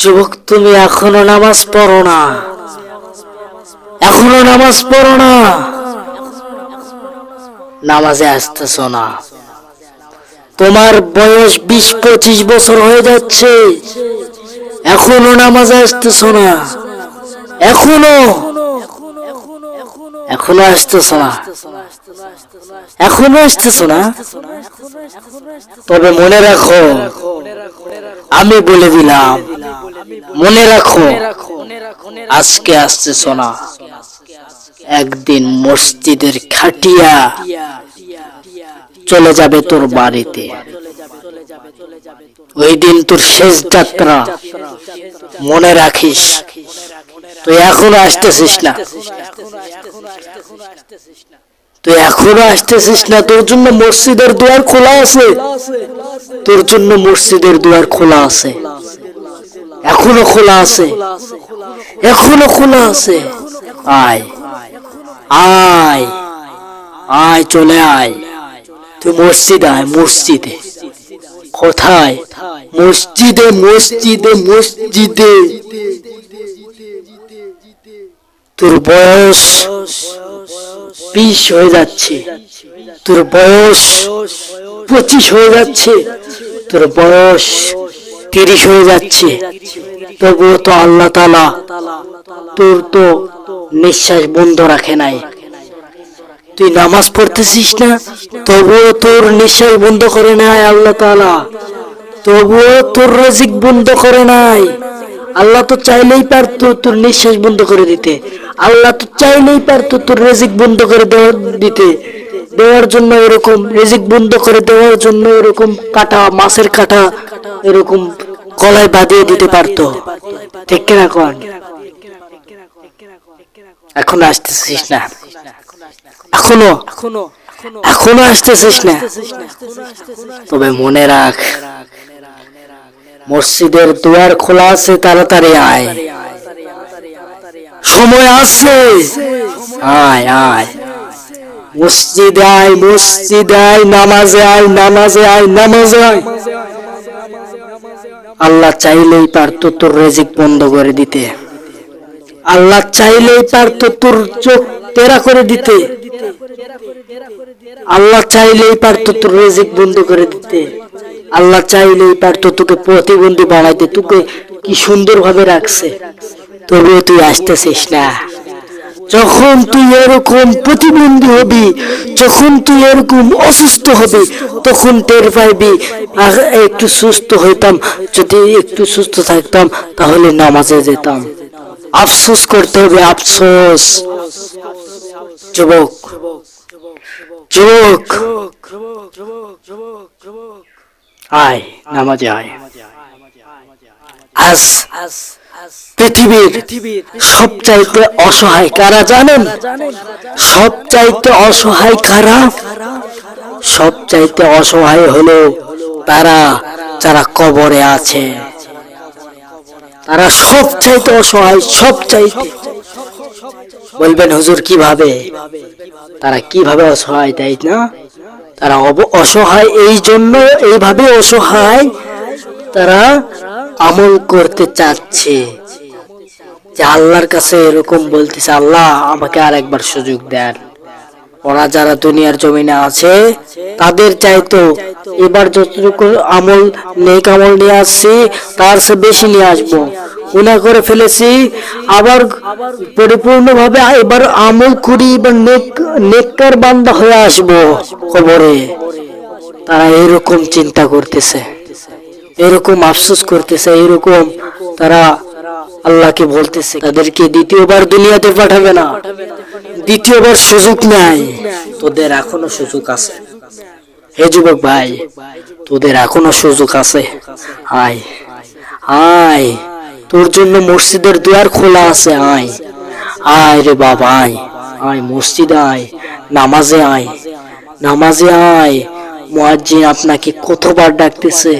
যুবক, তুমি এখনও নামাজ পড়ো না। এখনও নামাজ পড়ো না। নামাজে আসতেছ না। তোমার বয়স বিশ পঁচিশ বছর হয়ে যাচ্ছে। এখনও নামাজে আসতেছ না। এখনও। এখনও আসতেছ না। এখনও আসতেছ না। তবে মনে রাখো, আমি বলে দিলাম মনে রাখো আজকে আসতেছ না। একদিন মসজিদের খাটিয়া চলে যাবে তোর বাড়িতে। ওই দিন তোর শেষ যাত্রা। মনে রাখিস তুই এখনও আসতেছিস না। তুই এখনও আসতেছিস না তোর জন্য মসজিদের দুয়ার খোলা আছে। তোর জন্য মসজিদের দুয়ার খোলা আছে। এখনও খোলা আছে। এখনও খোলা আছে। আয়। আয়। আয়, চলে আয়। তুই মসজিদ আয়, মসজিদে। কোথায়? মসজিদে মসজিদে মসজিদে। তোর বয়স বিশ হয়ে যাচ্ছে। তোর বয়স পঁচিশ হয়ে যাচ্ছে। তোর বয়স তিরিশ হয়ে যাচ্ছে। তবুও তো আল্লাহ তালা তোর তো নিঃশ্বাস বন্ধ রাখে নাই। তুই নামাজ পড়তেছিস না? তবুও তোর নিঃশ্বাস বন্ধ করে নাই আল্লাহ তালা তবুও তোর রেজিক বন্ধ করে নাই। আল্লাহ তো চাইলেই পারতো তোর নিঃশ্বাস বন্ধ করে দিতে। আল্লাহ তো চাইলেই পারতো তোর রেজিক বন্ধ করে দেওয়া দিতে। দেওয়ার জন্য এরকম রেজিক বন্ধ করে দেওয়ার জন্য এরকম কাটা, মাছের কাটা এরকম গলায় বাঁধিয়ে দিতে পারতো। ঠিক কিনা কন? এখন আসতেছিস না? এখনও? এখনও আসতেছিস না? তবে মনে রাখ, মসজিদের দুয়ার খোলা আছে, তাড়াতাড়ি আয়। সময় আছে। আয় আয়। মসজিদ আয় মসজিদ আয়, নামাজে আয় নামাজে আয় নামাজে আয়। আল্লাহ চাইলেই পারতো তোর রেজিক বন্ধ করে দিতে। আল্লাহ চাইলেই পারতো তোর চোখ তেরা করে দিতে। আল্লাহ চাইলেই পারতো তোর রেজিক বন্ধ করে দিতে। আল্লাহ চাইলেই পারতো তোকে প্রতিবন্ধী বানাইতে। তোকে কি সুন্দরভাবে রাখছে? তবুও তুই আসতেছিস না। যখন তুই এরকম প্রতিবন্ধী হবি, যখন তুই এরকম অসুস্থ হবি, তখন টের পাইবি আর একটু সুস্থ হইতাম, যদি একটু সুস্থ থাকতাম, তাহলে নামাজে যেতাম। আফসোস করতে হবে, আফসোস। যুবক যুবক। আয়, নামাজে আয়। আজ পৃথিবীর সবচাইতে অসহায় কারা জানেন? সবচাইতে অসহায় কারা? সবচাইতে অসহায় হলো তারা যারা কবরে আছে। তারা সবচাইতে অসহায় সবচাইতে। বলবেন হুজুর কীভাবে? তারা কীভাবে অসহায় তাই না? তারা অসহায় এই জন্য এইভাবে অসহায় তারা আমল করতে চাচ্ছে। যে আল্লাহর কাছে এরকম বলতেছে, আল্লাহ, আমাকে আর একবার সুযোগ দেন। ওরা যারা দুনিয়ার জমিনে আছে, তাদের চাইতো এবার যতটুকু আমল, নেক আমল নিয়ে আসছি, তার সে বেশি নিয়ে আসব। গুণা করে ফেলেছি, আবার পরিপূর্ণভাবে এবার আমল করি, এবার নেক, নেককার বান্দা হয়ে আসব খবরে তারা এরকম চিন্তা করতেছে। এরকম আফসোস করতেছে, এরকম তারা আল্লাহকে বলতেছে, তাদেরকে দ্বিতীয়বার দুনিয়াতে পাঠাবে না। দ্বিতীয়বার সুযোগ নাই। তোদের এখনও সুযোগ আছে। হে যুবক ভাই, তোদের এখনও সুযোগ আছে। আয় আয়। তোর জন্য মসজিদের দুয়ার খোলা আছে, আয়। আয় রে বাবা, আয়। আয় মসজিদে আয়, নামাজে আয়। নামাজে আয়। মুয়াজ্জিন আপনাকে কতবার ডাকতেছে,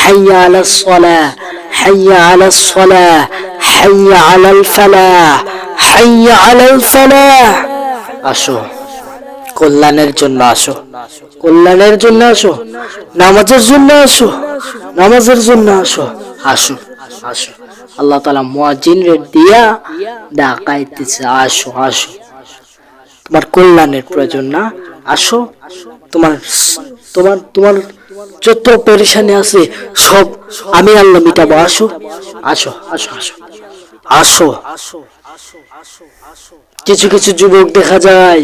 হাইয়া আলাস সালাহ হাইয়া আলাস সালাহ হাইয়া আলাল ফালাহ হাইয়া আলাল ফালাহ আসো, কল্যাণের জন্য আসো, কল্যাণের জন্য আসো, নামাজের জন্য আসো, নামাজের জন্য আসো আসো আসো। আল্লাহ তালা মুয়াজিন দিয়া ডাকাইতেছে, আসো আসো। তোমার কল্যাণের প্রয়োজন না, আসো তোমার তোমার তোমার যত পেরেশানি আছে, সব আমি আল্লাহ মিটাবো। আসো আসো আসো আসো আসো। কিছু কিছু যুবক দেখা যায়,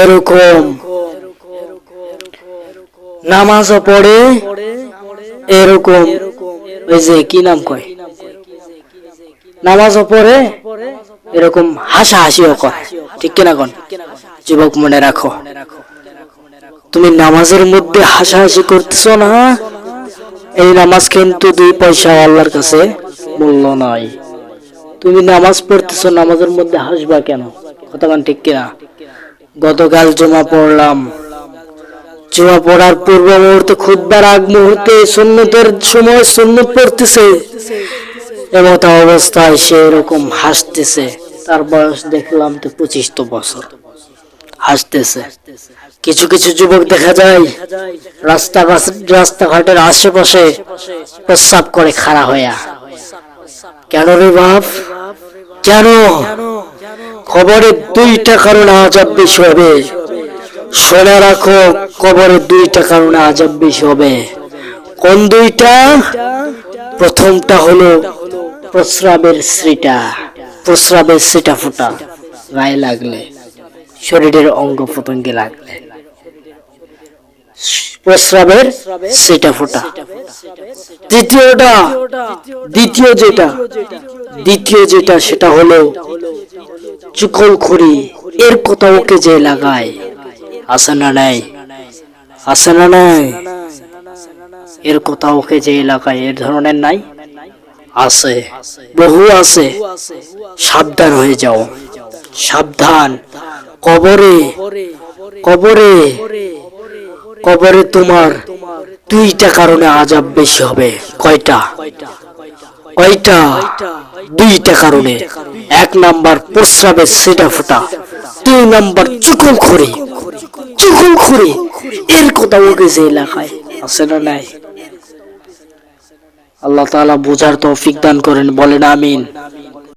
এরকম নামাজও পড়ে, এরকম। ওই যে কি নাম কয়? নামাজও পড়ে, এরকম হাসা হাসিও করে। ঠিক কিনা কোন? যুবক মনে রাখো রাখো। তুমি নামাজের মধ্যে হাসাহাসি করতেছো না? এই নামাজ কিন্তু দুই পয়সা আল্লাহর কাছে মূল্য নাই। তুমি নামাজ পড়তেছো, নামাজের মধ্যে হাসবা কেন? কতক্ষণ ঠিক কিনা? গতকাল জমা পড়লাম। জমা পড়ার পূর্ব মুহূর্তে খুদবার আগ মুহূর্তে সুন্নতের সময় সুন্নত পড়তেছে। এমত অবস্থায় সে এরকম হাসতেছে। তার বয়স দেখলাম তো পঁচিশ তো বছর। হাসতেছে কিছু কিছু যুবক দেখা যায়, রাস্তা রাস্তাঘাটের আশেপাশে প্রস্রাব করে খাড়া হইয়া। কেন রে বাপ? কেন? খবরের দুইটা কারণে আজব বেশি হবে। শোনা রাখো কবরের দুইটা কারণে আজব বেশি হবে। কোন দুইটা? প্রথমটা হলো প্রস্রাবের শ্রীটা প্রস্রাবের শ্রীটা ফোটা। গায়ে লাগলে। শরীরের অঙ্গ প্রত্যঙ্গে লাগলে। প্রস্রাবের শ্রীটা ফোটা। দ্বিতীয়টা, দ্বিতীয় যেটা দ্বিতীয় যেটা সেটা হলো চুকল খুরি এর কথা ওকে যে লাগায়? আছে না নাই। আছে না নাই। এর কথা ওকে যে এলাকায় এর ধরনের নাই। আছে। বহু আছে। সাবধান হয়ে যাও। সাবধান। কবরে কবরে কবরে তোমার দুইটা কারণে আজাব বেশি হবে। কয়টা? কয়টা? দুইটা কারণে। এক নাম্বার প্রস্রাবের সেটা ফোটা। দুই নাম্বার চুকুল খড়ি। চুকুল খড়ি। এর কথা ওকে যে এলাকায় আছে না নাই? আল্লাহ তাআলা বোঝার তৌফিক দান করেন বলেন আমিন।